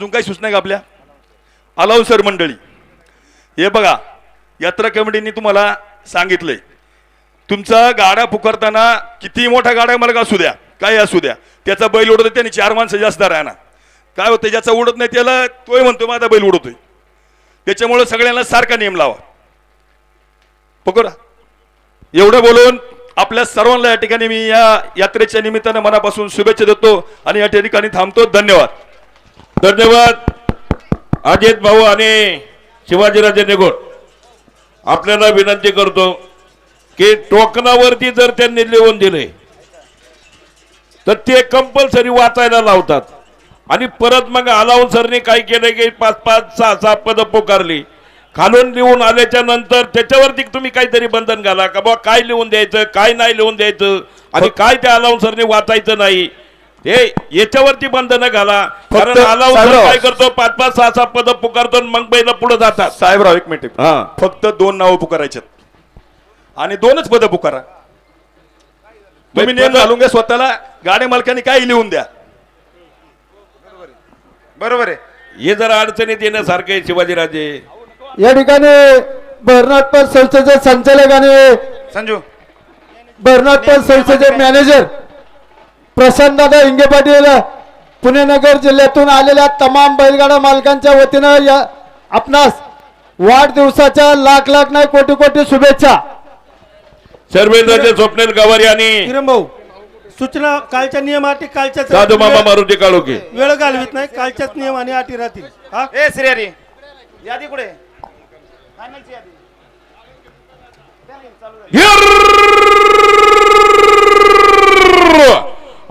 अजून काही सूचना आहे का आपल्या? अलाउन्सर मंडळी हे बघा यात्रा कमिटीने तुम्हाला सांगितलंय. तुमचा गाड्या पुकारताना किती मोठा गाड्या मला असू द्या? काय असू द्या. त्याचा बैल उडत त्याने चार माणसं जास्त राहणार. काय होतं ज्याचा उडत नाही त्याला तोय म्हणतो माझा बैल उडतोय त्याच्यामुळे सगळ्यांना सारखा नियम लावा. पकडा एवढं बोलून आपल्या सर्वांना या ठिकाणी मी या यात्रेच्या निमित्तानं मनापासून शुभेच्छा देतो आणि या ठिकाणी थांबतो. धन्यवाद. धन्यवाद. अजित भाऊ आणि शिवाजीराजे निगोड आपल्याला विनंती करतो की टोकनावरती जर त्यांनी लिहून दिले तर ते कंपल्सरी वाचायला लावतात. आणि परत मग अलाउन्सरने काय केलं की पाच पाच सहा सहा पद पुकारली. खालून लिहून आल्याच्यानंतर त्याच्यावरती तुम्ही काहीतरी बंधन घाला. का बाबा काय लिहून द्यायचं काय नाही लिहून द्यायचं? आणि काय त्या अलाउन्सरने वाचायचं नाही? हे याच्यावरती बंधनं घाला. कारण साहेबराव. काय करतो? पाच पाच सहा सहा पद पुकारतो आणि मग बैल पुढे जातात. साहेबराव एक मिनिट. हा. फक्त दोन नावं पुकारायच्यात आणि दोनच पदं पुकारा. तुम्ही नियम पदं- घालून घ्या स्वतःला. गाड्या मालकाने काय लिहून द्या. बरोबर आहे. हे जरा अडचणीत येण्यासारखं आहे शिवाजीराजे. या ठिकाणी बर्नाटपर संस्थेचे संचालक आणि संजू. बर्नाटपर संस्थेचे मॅनेजर प्रशांत दादा हिंगे पाटील पुणे नगर जिल्ह्यातून आलेल्या तमाम बैलगाडा मालकांच्या वतीनं या आपणास वाढदिवसाच्या लाख लाख नाही कोटी कोटी शुभेच्छा. शर्वेंद्रचे स्वप्नील गवारी आणि किरण भाऊ सूचना कालच्या नियमाटी कालच्या साधू मामा मारुती काळोखे. वेळ घालवित नाही कालच्याच नियम आणि अटी राहतील. हा? ए श्रेयरी यादी कुठे? फायनलची यादी.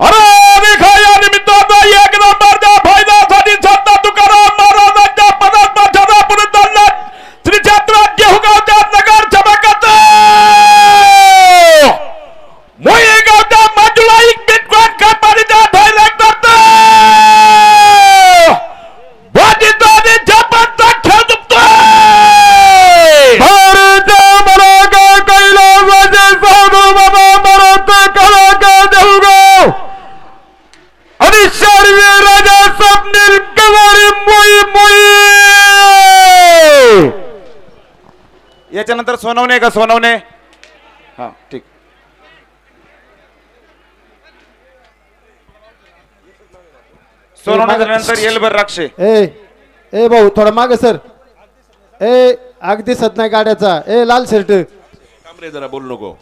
আরে सोनवणे का सोनवणे? हा ठीक. सोनवणे झाल्यानंतर येलभर राक्षे. ए ए भाऊ थोडा मागे सर. ए अगदी सत नाही गाड्याचा. ए लाल शर्ट. रे जरा बोल नको.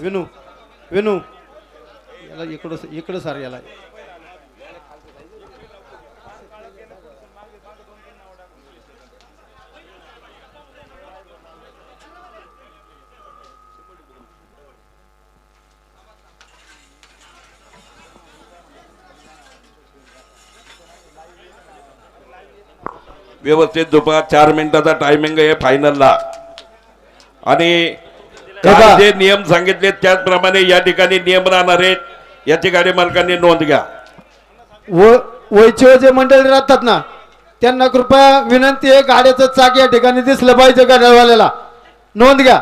विनू वेणू याला इकडं इकडं सार याला. व्यवस्थित दुपार चार मिनिटाचा टायमिंग आहे फायनलला आणि काल जे नियम सांगितले त्याचप्रमाणे या ठिकाणी नियम राहणार आहेत. याची गाडी मालकांनी नोंद घ्या. व वैचिव जे मंडळी राहतात ना त्यांना कृपया विनंती आहे गाड्याचं चाक या ठिकाणी दिसलं पाहिजे गाड्यावाल्याला नोंद घ्या.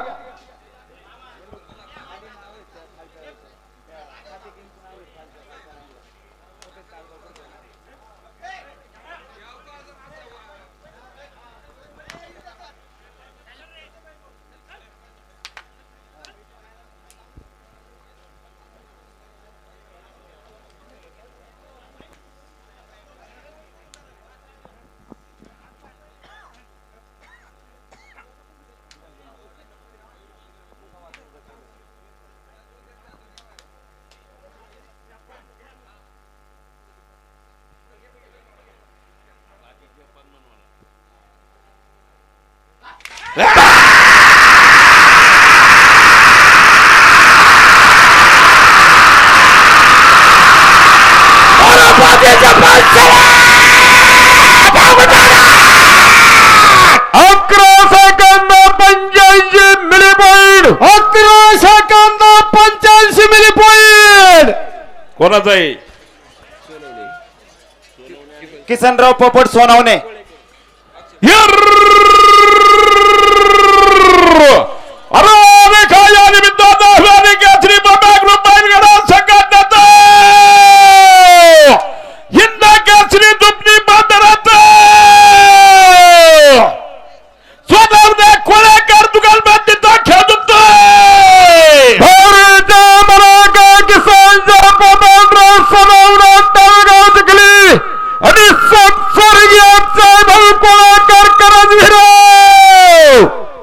अकरा सेकंद पंच्याऐंशी मिली पॉईंट अकरा सेकंद पंच्याऐंशी मिली पॉईंट कोणाचा आहे किसनराव पोपट सोनवणे!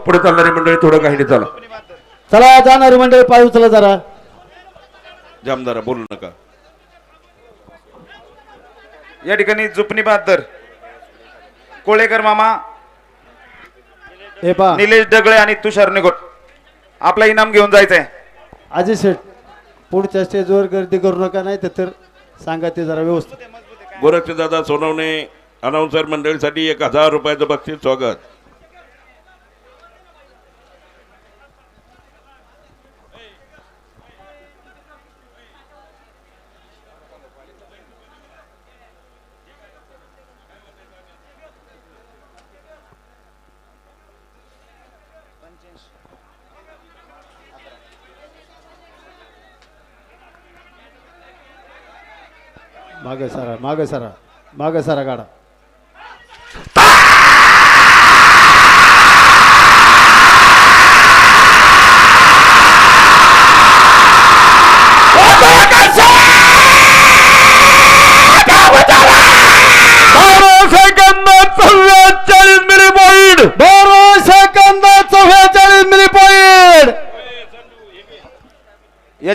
पुढे चालणारी मंडळी थोडं काही चला. चला जाणारी मंडळी पाय उचला जरा. जामदारा बोलू नका. या ठिकाणी जुपणी बहादर कोळेकर मामा हे पा निलेश डगळे आणि तुषार निगोट. आपला इनाम घेऊन जायचंय. अजय शेठ पुढच्या स्टेजवर गर्दी करू नका नाही तर सांगा ते जरा व्यवस्थित. गोरक्षदादा सोनवणे अनाऊन्सर मंडळीसाठी एक हजार रुपयाचं बक्षीस स्वागत. मागे सरा मागे सरा मागे सरा गाडा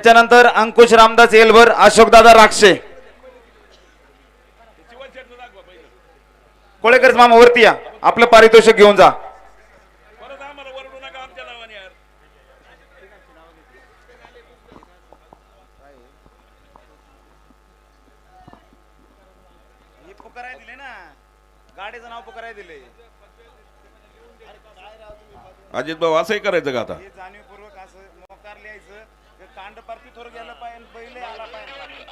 याच्यानंतर अंकुश रामदास येलभर अशोकदादा राक्षे. कोळेकर मामा वरती या. आपलं पारितोषिक घेऊन जा. दिले ना. गाडीचं नाव पुकाराय दिले. अजित भाऊ असंही करायचं का आता? कांड पारती थोर गेलं पाहिजे पहिले आला पाहिजे.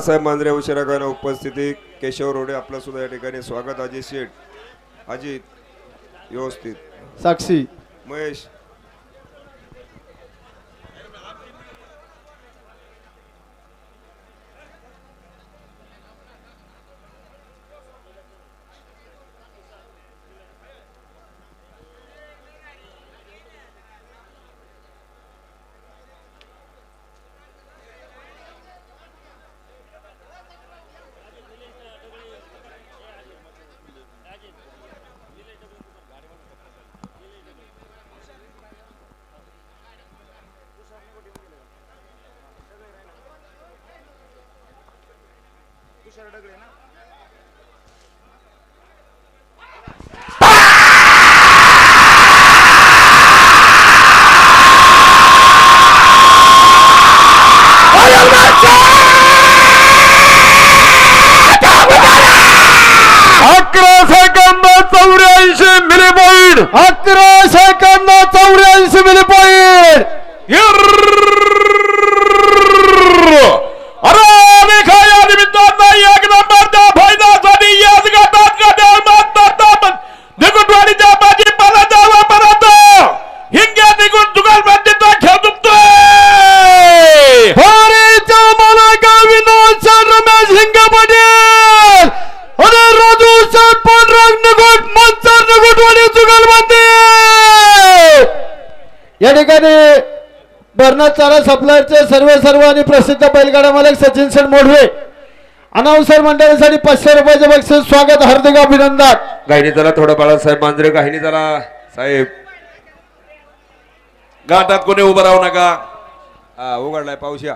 बाळासाहेब मांजरे उशिराकांना उपस्थिती. केशव रोडे आपलं सुद्धा या ठिकाणी स्वागत. अजित शेठ अजित व्यवस्थित. साक्षी. महेश अकरा सेकंद चौऱ्याऐंशी मिली पॉईंट अकरा या ठिकाणी बर्नाथ चारा सप्लायरचे सर्व सर्व आणि प्रसिद्ध बैलगाडा मालक सचिन सर मोडवे अनाउन्सर मंडळासाठी पाचशे रुपयाचे बक्षीस स्वागत हार्दिक अभिनंदन. गायनी चला थोडं बाळासाहेब मांजरे गायनी चला साहेब. घाटात कोणी उभं राहू नका. हा उघडलाय पाऊस या.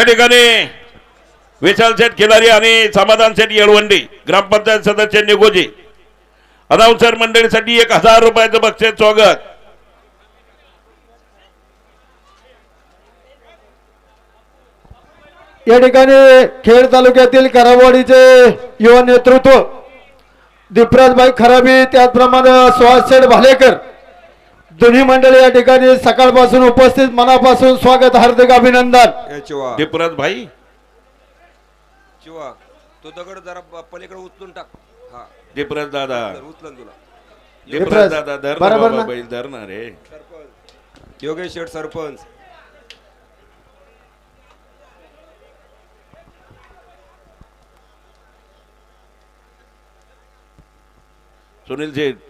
या ठिकाणी विशाल शेठ खिलारी आणि समाधान शेठ येळवंडी ग्रामपंचायत सदस्य निगोजी. अनाउन्सर मंडळीसाठी एक हजार रुपयाचं बक्षीस स्वागत. या ठिकाणी खेड तालुक्यातील करावाडीचे युवा नेतृत्व दीपराजभाई खराबी त्याचप्रमाणे सुहास शेठ भालेकर दोन्ही मंडळी या ठिकाणी सकाळपासून उपस्थित मनापासून स्वागत हार्दिक अभिनंदन. चिवा. दीपराज भाई. चिवा तो दगड जरा पलीकडे उचलून टाक. हा. दीपराज दादा. उचलन तुला. दीपराज दादा धर ना बरोबर बाबा ना? बैल धर ना रे. योगेश शेठ सरपंच. सुनील शेठ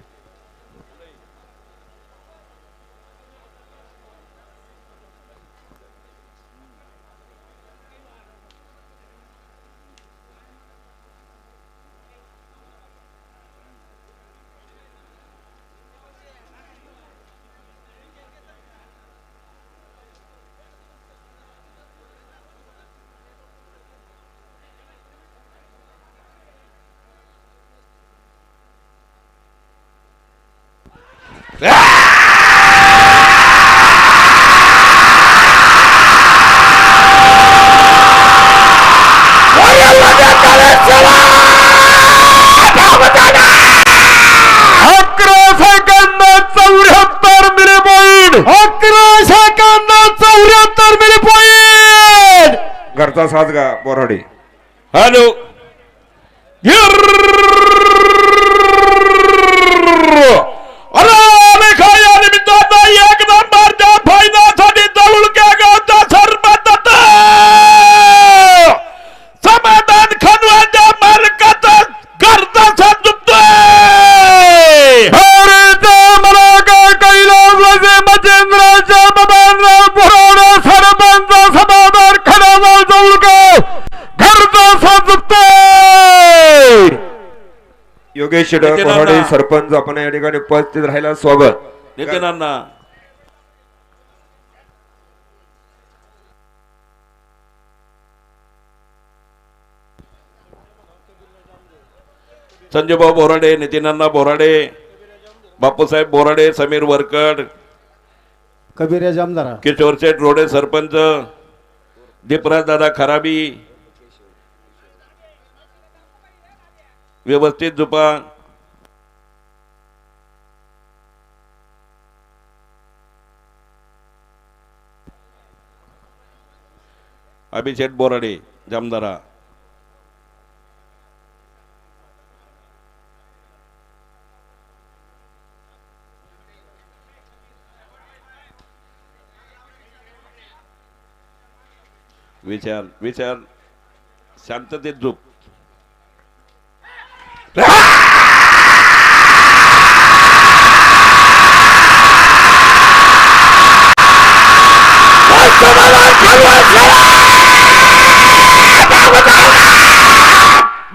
अकरा सेकंद चौऱ्याहत्तर मिली पॉईंट अकरा सेकंद चौऱ्याहत्तर मिली पॉईंट घरचा साज गा बोराडे हॅलो योगेश सरपंच आपण या ठिकाणी उपस्थित राहायला स्वागत. नितीन अण्णा संजयभाऊ बोराडे नितीन अण्णा बोराडे बापूसाहेब बोराडे समीर वरकड कबीर जामदारा किशोर शेठ रोडे सरपंच दीपराज दादा खराबी व्यवस्थित झुपा. अभिषेक बोराडे जामदारा. विचार विचार. शांततेत झोप.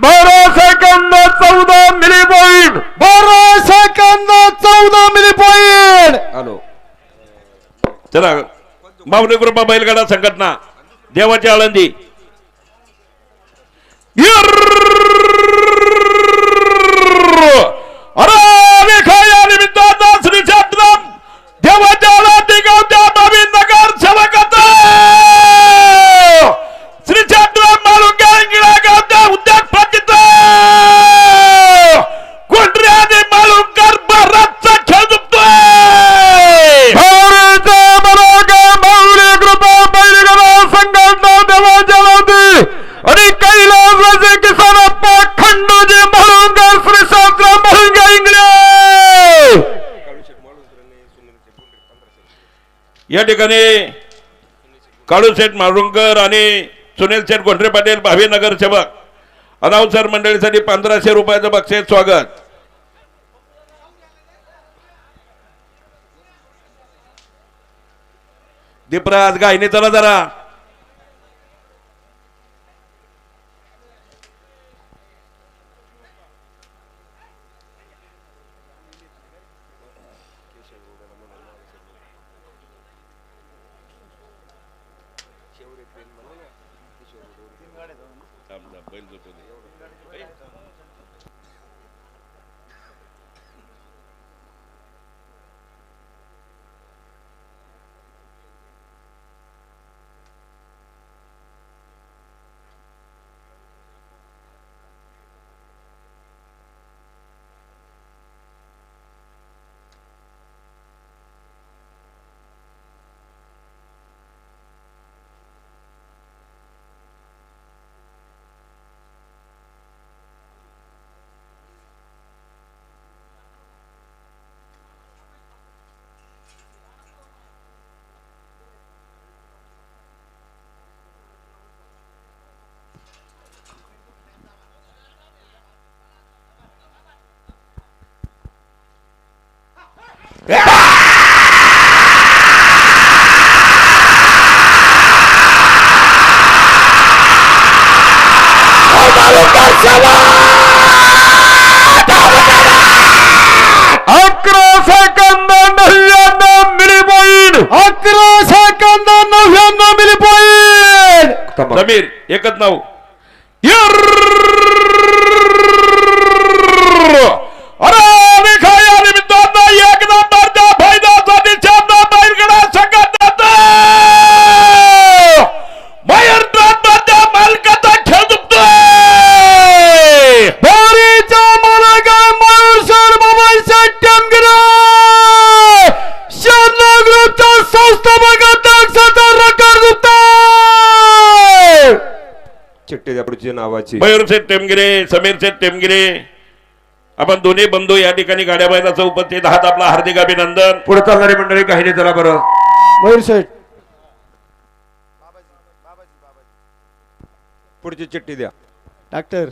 बारा सेकंद चौदा मिली पॉईंट बारा सेकंद चौदा मिली पॉईंट हॅलो. चला. मावणी कृपा बैलगाडा संघटना देवाची आळंदी. या ठिकाणी काळूशेठ माळुंकर आणि सुनील शेठ गोंढरे पाटील भावी नगरसेवक अनावसर मंडळीसाठी पंधराशे रुपयाचं बक्षीस स्वागत. दीपराज गायनी चला जरा. अकरा सेकंद नव्याण्णव मिली पॉईंट. अकरा सेकंद नव्याण्णव मिली पॉईंट. समीर एकच नाव. पुढची नावाची. मयूर शेठ टेमगिरे समीर शेठ टेमगिरे. आपण दोन्ही बंधू या ठिकाणी गाड्या बैलाचं उपस्थित आहात. आपला हार्दिक अभिनंदन. पुढे चालणारी मंडळी काही नाही चला बरं. मयूर शेठ पुढची चिठ्ठी द्या. डॉक्टर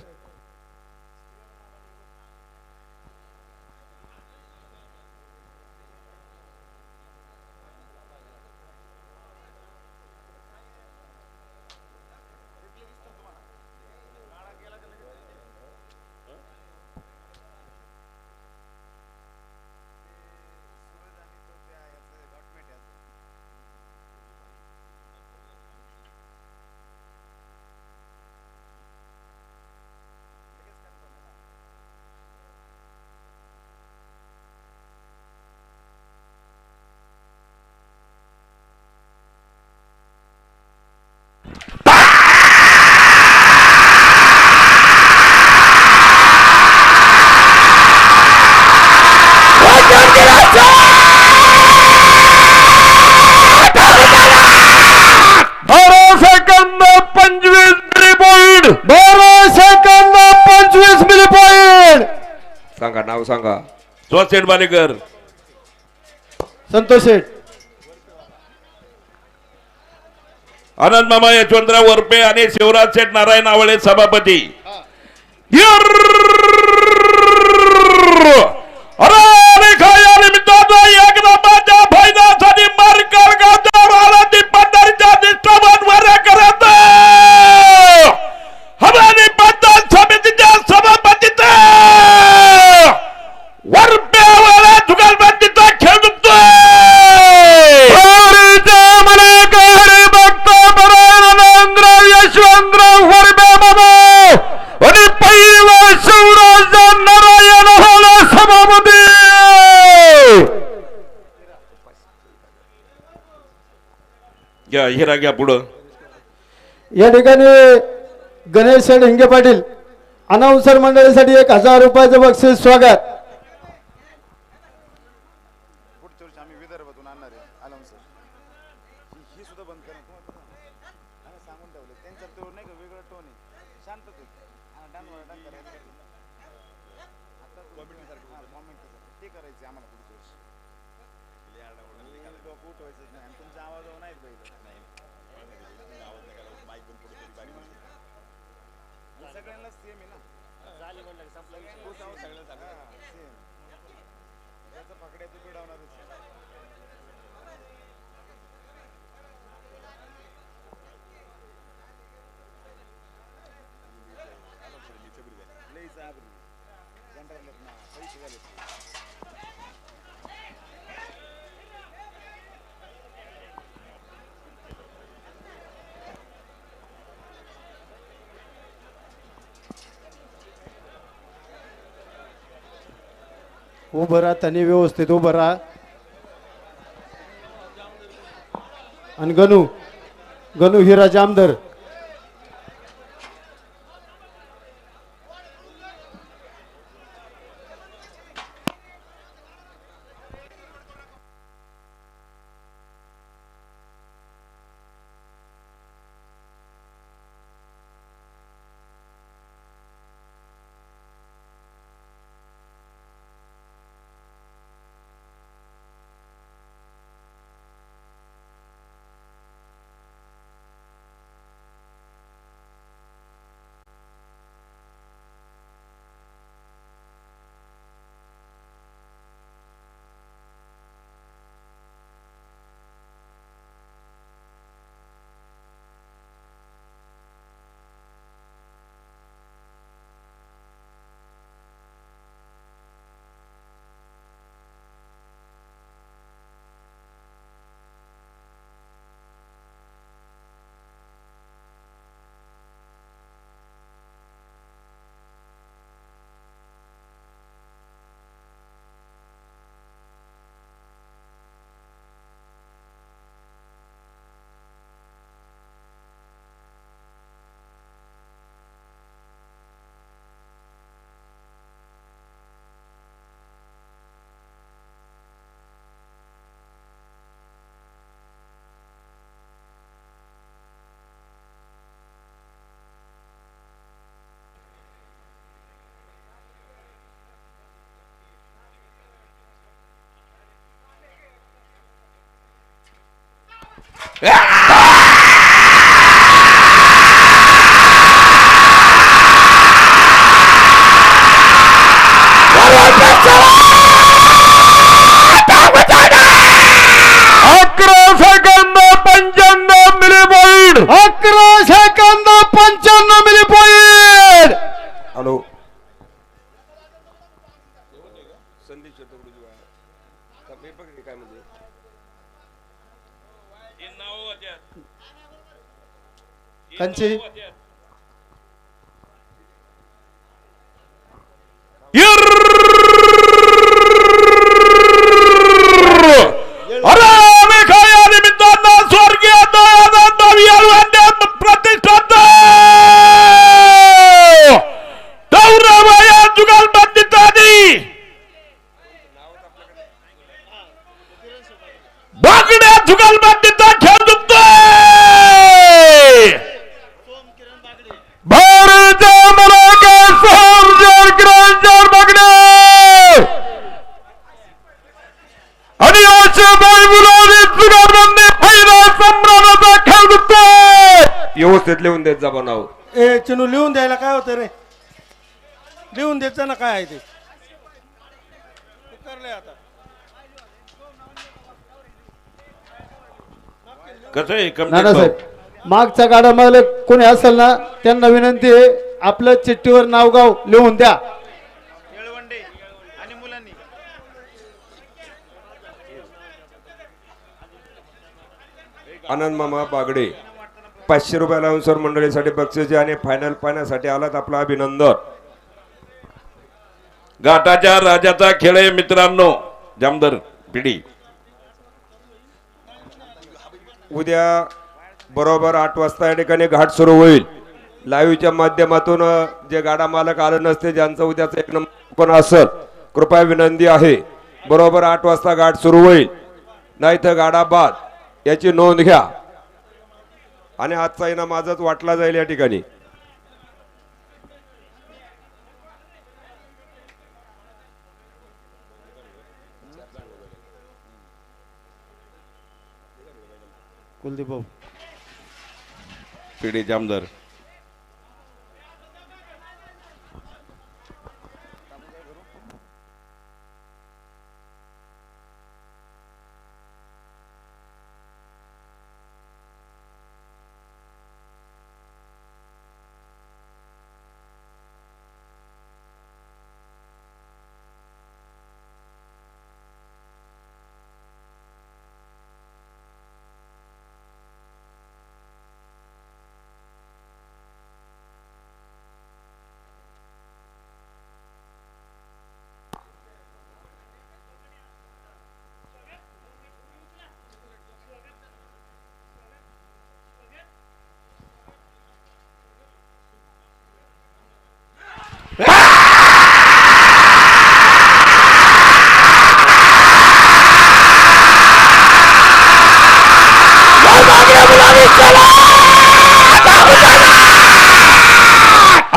बारा सेकंद पंचवीस मिली पॉईंट बारा सेकंद पंचवीस मिली पॉईंट सांगा नाव सांगा. सुहास शेठ मालेकर. संतोष शेठ. आनंद मामा यशवंतराव वरपे आणि शिवराज शेठ नारायण आवळे सभापती. अरे हिरा घ्या पुढं. या ठिकाणी गणेश शेठ हिंगे पाटील अनाउन्सर मंडळीसाठी एक हजार रुपयाचं बक्षीस स्वागत पुढच्या वर्षी आम्ही विदर्भातून आणणार आहे आलम सर ही- ही सुद्धा बंद करा तुम्हाला आम्ही सांगून ठेवलं त्यांचा तो नाही का वेगळं टोन आहे शांत तो डान डान करायला आता कॉमेंट ते करायचे आम्हाला पुढच्या वर्षी डोकं उठवायचं नाही आणि तुमचं सगळ्यांना सेम आहे ना सेम त्याचं पकड्याचं पिडावणारच लईच आगरी जनरल ना पैसे झाले उभं राहा त्यांनी व्यवस्थित उभं राहा. आणि गणू गणू हिरा जामदर. अकरा कंची अरे व्यवस्थित लिहून देत जा बनाव. ए चिनू लिहून द्यायला काय होतं रे? लिहून द्यायचं ना काय आहे ते. आता. कसं आहे नानासाहेब मागच्या गाडा मालक कोणी असेल ना त्यांना विनंती आहे आपलं चिठ्ठीवर नाव गाव लिहून द्या. येळवंडे आणि मुलांनी. आनंद मामा बागडे. पाचशे रुपयाला सर मंडळीसाठी बक्षिसे आणि फायनल पाहण्यासाठी आलात आपलं अभिनंदन. घाटाच्या राजाचा खेळ आहे मित्रांनो. जामदर पिढी. उद्या बरोबर आठ वाजता या ठिकाणी घाट सुरू होईल. लाईव्हच्या माध्यमातून जे गाडा मालक आलं नसते ज्यांचं उद्याचं एक नंबर पण असेल कृपया विनंती आहे. बरोबर आठ वाजता घाट सुरू होईल. नाही तर गाडा बाद. याची नोंद घ्या. आणि आजचा इनाम माझाच वाटला जाईल या ठिकाणी. कुलदीप भाऊ. पिढीचे आमदार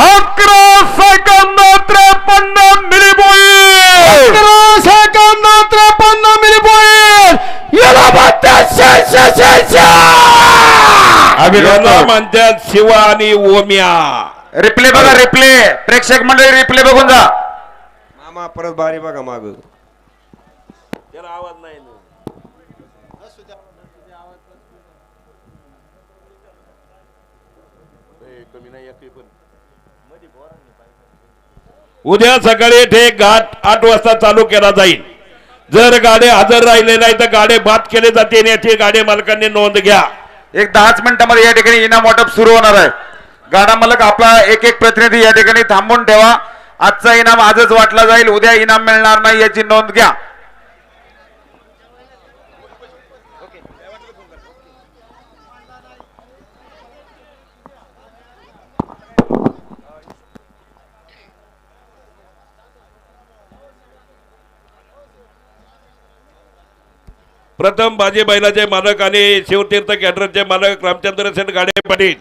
अकरा सेकंद त्रेपन्न मिली अकरा सेकंद त्रेपन्न मिली पॉईंट याला म्हणतात याला म्हणतात शिवा आणि ओम्या. रिप्ले बघा रिप्ले. प्रेक्षक मंडळी रिप्ले बघून जा. मामा परत बारी बघा माग. त्याला आवाज नाही उद्या सकाळी ते घाट आठ वाजता चालू केला जाईल. जर गाडे हजर राहिले नाही तर गाडे बाद केले जाते याची गाडी मालकांनी नोंद घ्या. एक दहाच मिनिटामध्ये या ठिकाणी इनाम वाटप सुरू होणार आहे. गाडा मालक आपला एक एक प्रतिनिधी या ठिकाणी थांबून ठेवा. आजचा इनाम आजच वाटला जाईल. उद्या इनाम मिळणार नाही याची नोंद घ्या. प्रथम बाजी बैलाचे मालक आणि शिवतीर्थ कॅटरचे मालक रामचंद्र सेन गाडे पाटील.